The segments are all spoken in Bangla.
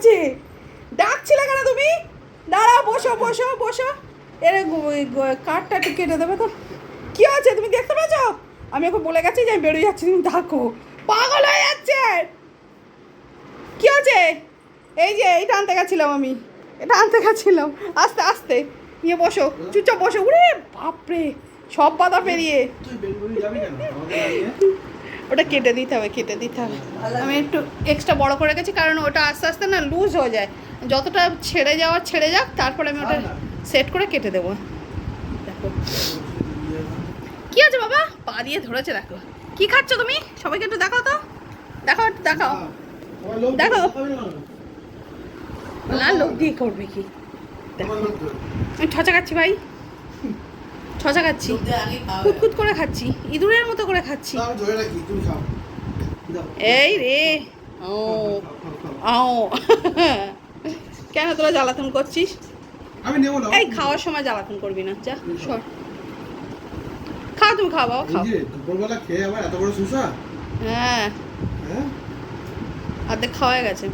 আছে ডাকছিলে কেন তুমি? দাঁড়াও, বসো বসো বসো। এর কাঠটা একটু কেটে দেবে তো। কি আছে তুমি দেখতে পাচ্ছ আমি ওকে বলে গেছি যে আমি বেরোয় যাচ্ছি, তুমি ডাকো। পাগল হয়ে যাচ্ছে! কি আছে এই যে, এইটা আনতে গেছিলাম আমি। এটা আনতে গেছিলাম। আস্তে আস্তে। নিয়ে বসো। চুপচাপ বসো। উড়ে বাপরে! সব পাতা পেরিয়ে। ওটা কেটে দিতে হবে, কেটে দিতে হবে। আমি একটু এক্সট্রা বড় করে গেছি কারণ ওটা আস্তে আস্তে না লুজ হয়ে যায়। যতটা ছেড়ে যাওয়ার ছেড়ে যাক, তারপরে আমি ওটা সেট করে কেটে দেবো। দেখো। কি আছে বাবা? পা দিয়ে ধরেছে, দেখো। কি খাচ্ছ তুমি? সবাইকে একটু দেখাও তো। দেখাও দেখাও। দেখো। না? লোক দিয়ে করবে কি? ছচা খাচ্ছি ভাই। ছচা খাচ্ছি কুতকুত করে খাচ্ছি ইঁদুরের মতো করে খাচ্ছি। এই রে ও। আও। কেন তোরা জ্বালাতন করছিস? আমি নেব না। এই খাওয়ার সময় জ্বালাতন করবি না যা সর। খাও তুমি খাও বাবা খাও। দুপুরবেলা খেয়ে আবার এত বড় সুসা? হ্যাঁ। হ্যাঁ? অর্ধেক খাওয়া গেছে।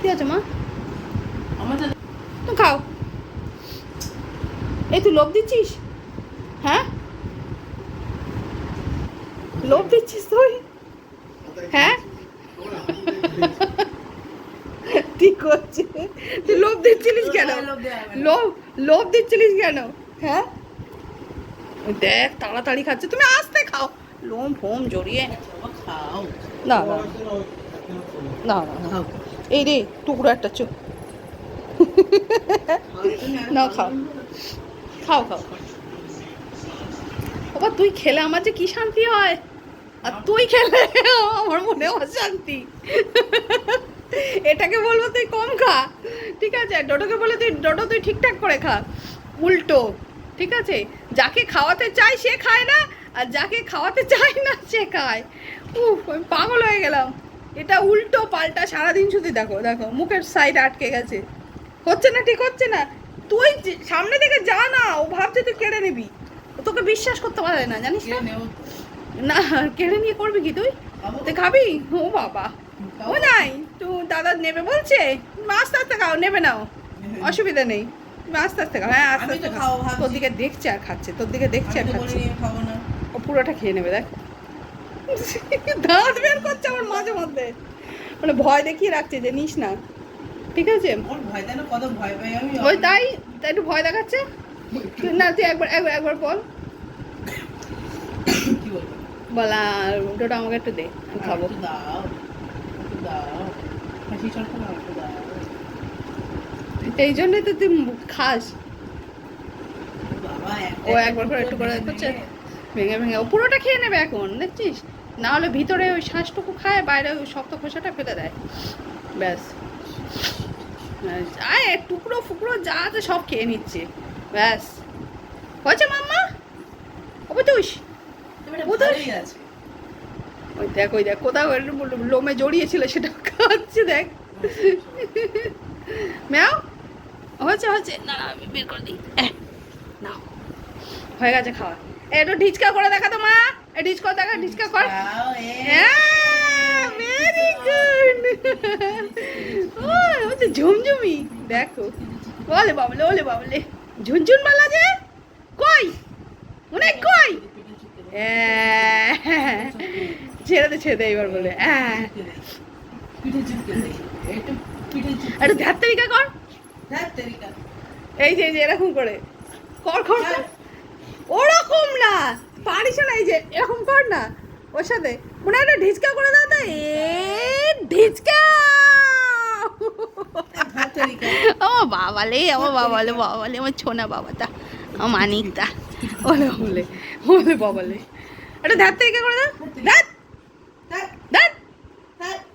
কি আছে মা? তুমি খাও। এই তুই লোভ দিচ্ছিস? হ্যাঁ? লোভ দিচ্ছিস তুই? হ্যাঁ? ঠিক করছে? তুই লোভ দিচ্ছিলিস কেন? লোভ লোভ দিচ্ছিলিস কেন? হ্যাঁ? দেখ তাড়াতাড়ি খাচ্ছে। তুমি আস্তে খাও। লোম ফোম জড়িয়ে। না না না না না এই রে টুকরো একটা চো না খাও। খাও খাও। বাবা তুই খেলে আমার যে কি শান্তি হয়? আর তুই খেলে আমার মনে অশান্তি। এটাকে বলব তুই কম খা, ঠিক আছে? ডোডোকে বলে তুই, ডোডো, তুই ঠিকঠাক করে খা। উল্টো, ঠিক আছে? যাকে খাওয়াতে চাই সে খায় না, আর যাকে খাওয়াতে চাই না সে খায়। উফ, আমি পাগল হয়ে গেলাম। এটা উল্টো পাল্টা সারাদিন শুধু দেখো দেখো, মুখের সাইড আটকে গেছে। হচ্ছে না, ঠিক হচ্ছে না? তুই সামনে থেকে যা না ও ভাবছে তুই কেড়ে নিবি। তোকে বিশ্বাস করতে পারে না জানিস না? কেড়ে নিয়ে করবি কি তুই? তুই খাবি? ও বাবা। ও নাই। তুই দাদা নেবে বলছে? আস্তে আস্তে খাও নেবে নাও অসুবিধা নেই। আস্তে আস্তে খাও। হ্যাঁ আস্তে আস্তে খাও। তোর দিকে দেখছে আর খাচ্ছে তোর দিকে দেখছে আর খাচ্ছে। ও পুরোটা খেয়ে নেবে দেখ। দাঁত বের করছে আমার মাঝে মধ্যে। মানে ভয় দেখিয়ে রাখছে যে নিস না। ঠিক আছে? ওই তাই তাই একটু ভয় দেখাচ্ছে? না তুই একবার একবার একবার বল। বলা ওটা আমাকে একটু দে আমি খাব। এই জন্যই তো তুই খাস। ও একবার করে একটু করে করছে। ভেঙে ভেঙে। ও পুরোটা খেয়ে নেবে এখন দেখছিস? না হলে ভিতরে ওই শ্বাসটুকু খায় বাইরে ওই শক্ত খোসাটা ফেলে দেয়। ব্যাস। আয় টুকরো ফুকরো যা আছে সব খেয়ে নিচ্ছে। ব্যাস। হয়েছে মাম্মা? তুই ওই দেখ ওই দেখ কোথাও লোমে জড়িয়েছিল সেটা খাচ্ছে দেখ। ম্যাও? হয়েছে হয়েছে। না না, আমি বের করে দিই। নাও। হয়ে গেছে খাওয়া। এ, একটু ঢিচকা করে দেখা তো মা। এ ঢিচ করে দেখা ঢিচকা কর। হ্যাঁ। ভেরি গুড ও ঝুমঝুমি। দেখো। বলে বাবলে বলে বাবলে। ঝুনঝুন বালা যে? কই? অনেক কই? হ্যাঁ, ছেড়ে দে ছেড়ে দে এবার বলে। হ্যাঁ। একটু ধ্যাত তরিকা কর। এই যে এই যে এরকম করে। কর কর কর। ওরকম না। পারিস না এই যে এরকম কর না। ওর সাথে। মনে একটা ঢিচকা করে দাও তো। এ ঢিচকা! ও বাবালে আমার বাবালে বাবালে আমার ছোনা বাবাটা আমার মানিকটা। ওলে বলে ওলে বাবালে একটা ধ্যাত তরিকা করে দাও। ধ্যাত ধ্যাত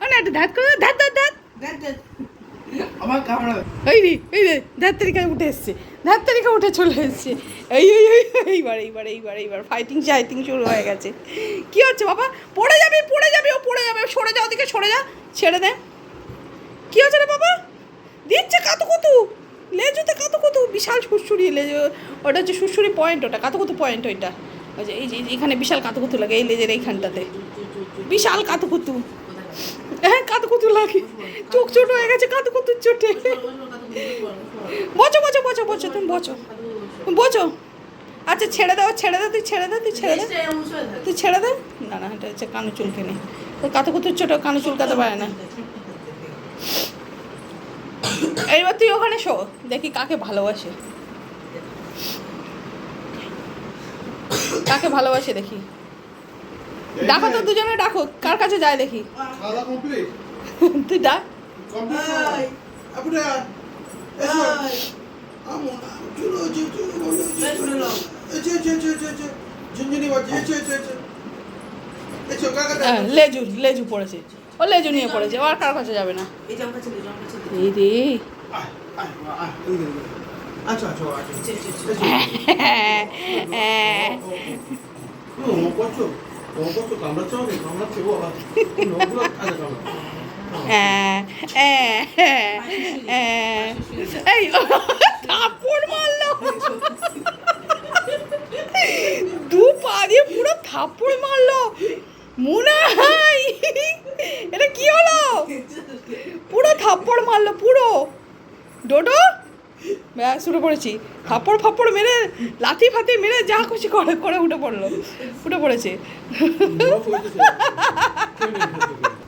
ও না একটা ধ্যাত করে দাও। ধ্যাত ধ্যাত ধ্যাত আমার কামড়া এই রে এই রে ধার তারিখা উঠে এসছে। ধার উঠে চলে এসছে। এই এই এই, এইবার এইবার এইবার এইবার ফাইটিং শাইটিং শুরু হয়ে গেছে। কি হচ্ছে বাবা? পড়ে যাবে পড়ে যাবে, ও পড়ে যাবে, সরে যাও ওদিকে, সরে যা, ছেড়ে দে। কি হচ্ছে রে বাবা? দিচ্ছে কাতু কুতু লেজুতে কাতু কুতু বিশাল সুরসুরি লেজ ওটা হচ্ছে সুরসুরি পয়েন্ট ওটা কাতু কুতু পয়েন্ট ওইটা। ওই যে, এই যে এখানে বিশাল কাতু কুতু লাগে, এই লেজের এইখানটাতে। বিশাল কাতু কুতু হ্যাঁ কাতু কুতু লাগে। চোখ ছোট হয়ে গেছে কাতু কুতুর চোটে। বচো বচো বচো বচো তুমি বচো বোঝো আচ্ছা ছেড়ে দাও ছেড়ে দাও তুই ছেড়ে দাও তুই ছেড়ে দে। তুই ছেড়ে দে। না না এটা হচ্ছে কানে চুলকে নেই কাতু কুতুর ছোট কানে চুলকাতে পারে না। এইবার তুই ওখানে শো দেখি কাকে ভালোবাসে। কাকে ভালোবাসে দেখি। ডাকো তো দুজনে ডাকো। কার কাছে যায় দেখি। তুই ডাক। লেজু লেজু পড়েছে ও লেজু নিয়ে পড়েছে ও আর কার কাছে যাবে না এই রে আচ্ছা কামড়াচ্ছ কামড়াচ্ছে আবার হ্যাঁ, হ্যাঁ, হ্যাঁ, হ্যাঁ। এই মারলো। দু পা দিয়ে পুরো থাপ্পড় মারলো। মুনাই এটা কি হলো? পুরো থাপ্পড় মারলো পুরো। ডোডো? শুরু পড়েছি থাপ্পড় ফাপ্পড় মেরে লাথি ফাতি মেরে যা খুশি করে করে উঠে পড়ল। উঠে পড়েছে।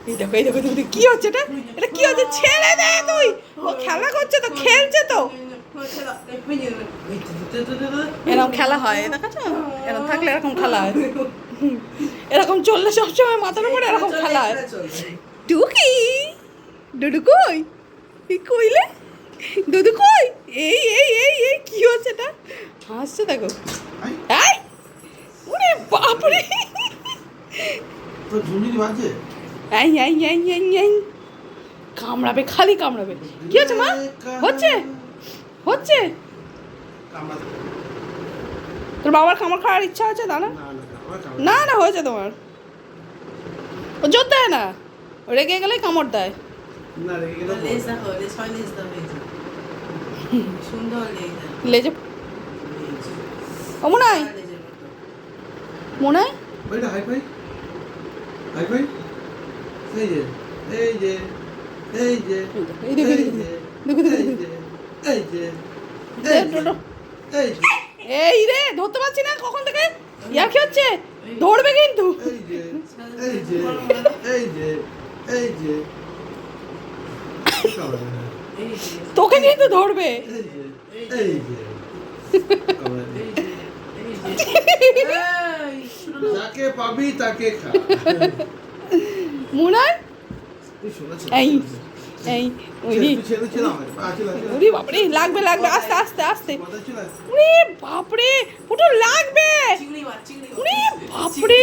এই দেখো এই দেখো দেখো, কি হচ্ছে এটা? এটা কি হচ্ছে? ছেড়ে দে তুই! ও খেলা করছে তো খেলছে তো! এরকম খেলা হয় দেখাচ্ছ? এরকম থাকলে এরকম খেলা হয়। এরকম চললে সবসময় মাথার উপরে এরকম খেলা হয়। টুকি ডুডু কই? কইলে? দুদু কই? এই এই এই এই কি হচ্ছে এটা? হাসছে দেখো। এই ওরে বাপরে। তো ঝুনঝুনি বাজে। এই এই এই এই এই। কামড়াবে খালি কামড়াবে। কি হচ্ছে মা? হচ্ছে? হচ্ছে? তোর বাবার কামড় খাওয়ার ইচ্ছা আছে কামড়া না না হয়েছে তোমার। ও জোর দেয় না? রেগে গেলে কামড় দেয়। না রেগে গেলে সুন্দর লেজে ও মনে হয় মনে হয় হাই ফাই হাই ফাই এই যে এই যে এই যে এই দেখো, দেখো, দেখো, দেখো, দেখো, এই যে এই এই যে টোটো। এই যে এই রে ধরতে পারছি না কখন থেকে ইয়ার কি হচ্ছে ধরবে কিন্তু এই যে এই যে এই যে এই যে তোকে ধরবে। এই যে এই যে কামড়া না। এই যে এই শুনো যাকে পাবি তাকে খা মনে হয় এই এই ওরে বাপরে লাগবে লাগবে আস্তে আস্তে আস্তে। ওরে বাপরে পুরো লাগবে। মাছ চিংড়ি